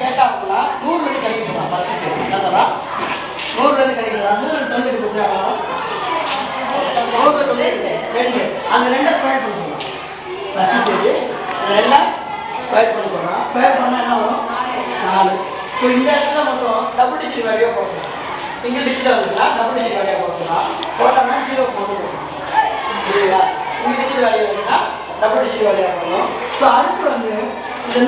கேட்டாங்கன்னா நூறுல இருந்து கழிக்கலாம் ஃபர்ஸ்ட் நூறுல இருந்து நூறு தொண்ணூறு கொடுத்தாங்க நூறு தொண்ணூறு ரெண்டு. அந்த ரெண்டை ஸ்கொயர் பண்ணிக்கலாம் ஃபர்ஸ்ட் ரெண்டா ஸ்கொயர் பண்ண ஸ்கொயர் பண்ணால் என்ன வரும்? நாலு. ஸோ இந்த இடத்துல மட்டும் டபுள் டிஜிட் வேலையாக போடணும் சிங்கிள் டிஜிட் வந்துச்சுன்னா டபுள் டிஜிட் வேலையாக போடலாம் போட்டோம்னா ஜீரோ போட்டு புரியுதா? சிங்கிள் டிஜிட் வேலையாக வந்துச்சுன்னா டபுள் டிஜிட் வேலையாக போடணும். ஸோ அடுத்து வந்து இந்த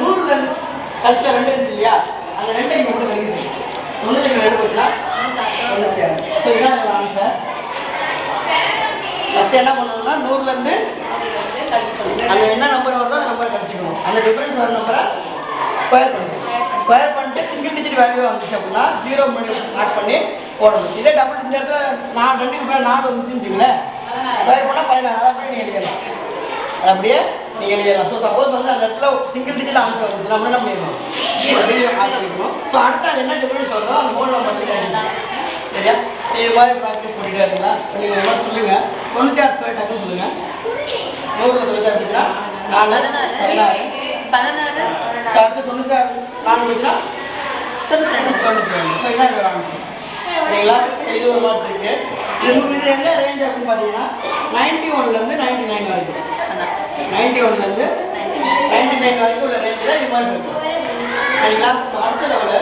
இருந்து ரெண்டு இருக்கு இல்லையா? அந்த ரெண்டை இங்கே மட்டும் கழிக்குது தொண்ணூற்றி ரெண்டு ஸோ இதான் ஆன்சர் ஃபஸ்ட்டு என்ன பண்ணணும்னா நூறுலேருந்து அந்த என்ன நம்பர் வருதோ அந்த நம்பரை கழிச்சுக்கணும். அந்த டிஃப்ரென்ஸ் வர நம்பரை ஸ்கொயர் பண்ணணும் ஸ்கொயர் பண்ணிட்டு சிங்கிள் டிஜிட் வேல்யூ வந்துச்சு அப்படின்னா ஜீரோ பண்ணி ஆட் பண்ணி போடணும். இதே டபுள் இந்த இடத்துல நான் ரெண்டுக்கு மேலே நாலு வந்துச்சுன்னு வச்சுங்களேன் ஸ்கொயர் பண்ணால் பதினாறு அதை நீங்கள் எடுக்கலாம் அது அப்படியே நீங்கள் எழுதிடலாம் ஸோ சப்போஸ் வந்து அந்த இடத்துல சிங்கிள் டிஜிட் ஆன்சர் நம்ம என்ன பண்ணிடணும்? பண்ணிக்கணும் ஸோ அடுத்து அது என்ன டிஃபரன்ஸ் வருதோ அந்த ஃபோனில் மட்டும் சரியா? இது மாதிரி ப்ராக்டிஸ் பண்ணிட்டே இருந்தீங்களா நீங்கள் எல்லாம் சொல்லுங்கள் தொண்ணூற்றி ஆறு ஸ்கொயர் டக்கு சொல்லுங்கள் நூறு தொண்ணூற்றி ஆறுனா நாலு. பதினாறு. பதினாறு அடுத்து தொண்ணூற்றி ஆறு நாலு வச்சுனா தொண்ணூற்றி ரெண்டு ஸோ இதான் இதோட ஆன்சர் சரிங்களா? இது ஒரு மாதிரி இருக்கு. இது இது எந்த ரேஞ்ச் அப்படின்னு பார்த்தீங்கன்னா நைன்டி ஒன்லேருந்து நைன்டி நைன் வரைக்கும். நைன்டி ஒன்லேருந்து நைன்டி நைன் வரைக்கும் உள்ள ரேஞ்சில் இது மாதிரி இருக்கும் சரிங்களா? ஸோ அடுத்த லெவலு